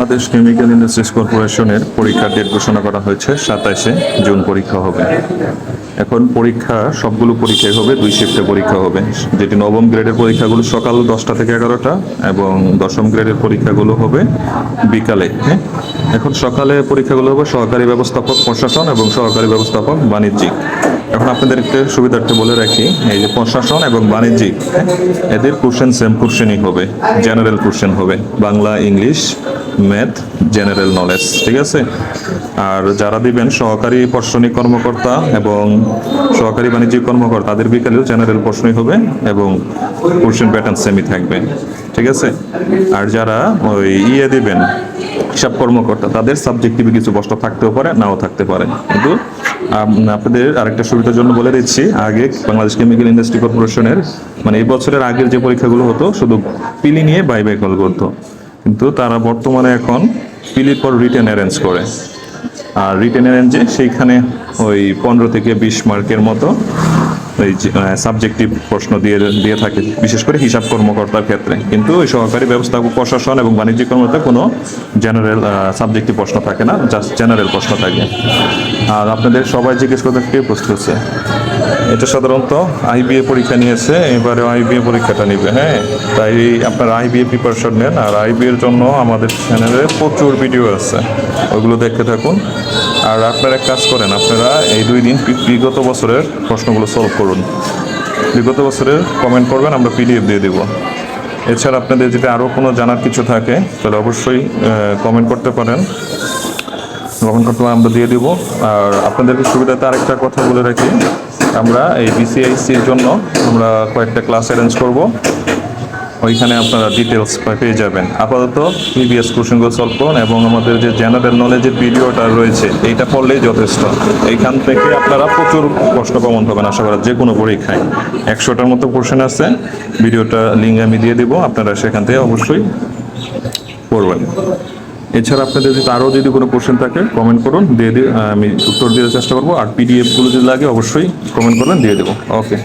Bangladesh chemical industries কর্পোরেশনের পরীক্ষার date ঘোষণা করা হয়েছে সাতাশে জুন পরীক্ষা হবে। এখন পরীক্ষা সবগুলো পরীক্ষাই হবে দুই শিফটে পরীক্ষা হবে। যেটি নবম গ্রেডের পরীক্ষাগুলো সকাল দশটা থেকে এগারোটা এবং দশম গ্রেডের পরীক্ষাগুলো হবে বিকালে হ্যাঁ? এখন সকালে পরীক্ষাগুলো হবে সহকারী ব্যবস্থাপক প্রশাসন এবং সহকারী ব্যবস্থাপক বাণিজ্যিক। এখন আপনাদের আপনাদেরকে সুবিধার্থে বলে রাখি এই যে প্রশাসন এবং বাণিজ্যিক হ্যাঁ, এদের কোশ্চেন সেম কোশ্চেনই হবে জেনারেল কোশ্চেন হবে Bangla English math general knowledge ঠিক আছে? আর যারা দিবেন সহকারী প্রশাসনিক কর্মকর্তা এবং সহকারী বাণিজ্যিক কর্মকর্তা, তাদের বিকালেও জেনারেল প্রশ্নই হবে এবং কোশ্চেন প্যাটার্ন সেমি থাকবে, ঠিক আছে? আর যারা ওই ইয়ে দিবেন, হিসাব কর্মকর্তা, তাদের সাবজেক্টিভে কিছু প্রশ্ন থাকতেও পারে, নাও থাকতে পারে। কিন্তু আপনাদের আরেকটা সুবিধার জন্য বলে দিচ্ছি, আগে বাংলাদেশ কেমিক্যাল ইন্ডাস্ট্রি কর্পোরেশনের মানে এই বছরের আগের যে পরীক্ষাগুলো হতো, শুধু পিলি নিয়ে বাই বাই কল করতো। কিন্তু তারা বর্তমানে এখন ফিলিপ পর রিটেন অ্যারেঞ্জ করে। আর রিটেন অ্যারেঞ্জে সেইখানে ওই পনেরো থেকে বিশ মার্কের মতো ওই সাবজেক্টিভ প্রশ্ন দিয়ে দিয়ে থাকে, বিশেষ করে হিসাব কর্মকর্তার ক্ষেত্রে। কিন্তু ওই সহকারী ব্যবস্থাপক প্রশাসন এবং বাণিজ্যিক কর্মকর্তা কোনো জেনারেল সাবজেক্টিভ প্রশ্ন থাকে না জাস্ট জেনারেল প্রশ্ন থাকে। আর আপনাদের সবাই জিজ্ঞেস করতে কে প্রস্তুত হচ্ছে এটা সাধারণত আইবিএ পরীক্ষা নিয়েছে, এবারে আইবিএ পরীক্ষাটা নিবে হ্যাঁ? তাই আপনার আইবিএ প্রিপারেশন নেন, আর আইবিএ এর জন্য আমাদের চ্যানেলে প্রচুর ভিডিও আছে। ওগুলো দেখতে থাকুন। আর আপনারা এক কাজ করেন, আপনারা এই দুই দিন বিগত বছরের প্রশ্নগুলো সলভ করুন। বিগত বছরের কমেন্ট করবেন, আমরা পিডিএফ দিয়ে দেবো। এছাড়া আপনাদের যদি আরও কোনো জানার কিছু থাকে, তাহলে অবশ্যই কমেন্ট করতে পারেন। কমেন্ট করতে আমরা দিয়ে দিব। আর আপনাদেরকে সুবিধাতে আরেকটা কথা বলে রাখি, আমরা এই বিসিআইসির জন্য আমরা কয়েকটা ক্লাস অ্যারেঞ্জ করব। ওইখানে আপনারা ডিটেলস পেয়ে যাবেন। আপাতত প্রিভিয়াস কোশ্চেনগুলো সলভ করুন এবং আমাদের যে জেনারেল নলেজের ভিডিওটা রয়েছে, এইটা পড়লেই যথেষ্ট। এইখান থেকে আপনারা প্রচুর কষ্ট কমন পাবেন আশা করা যে কোনো পরীক্ষায়। একশোটার মতো কোশ্চেন আছে ভিডিওটা লিঙ্ক আমি দিয়ে দেবো, আপনারা সেখান থেকে অবশ্যই পড়বেন। এছাড়া আপনাদের যদি আরও যদি কোনো কোশ্চেন থাকে কমেন্ট করুন, দিয়ে দিয়ে আমি উত্তর দেওয়ার চেষ্টা করব। আর পিডিএফগুলো যদি লাগে, অবশ্যই কমেন্ট করবেন দিয়ে দেবো। ওকে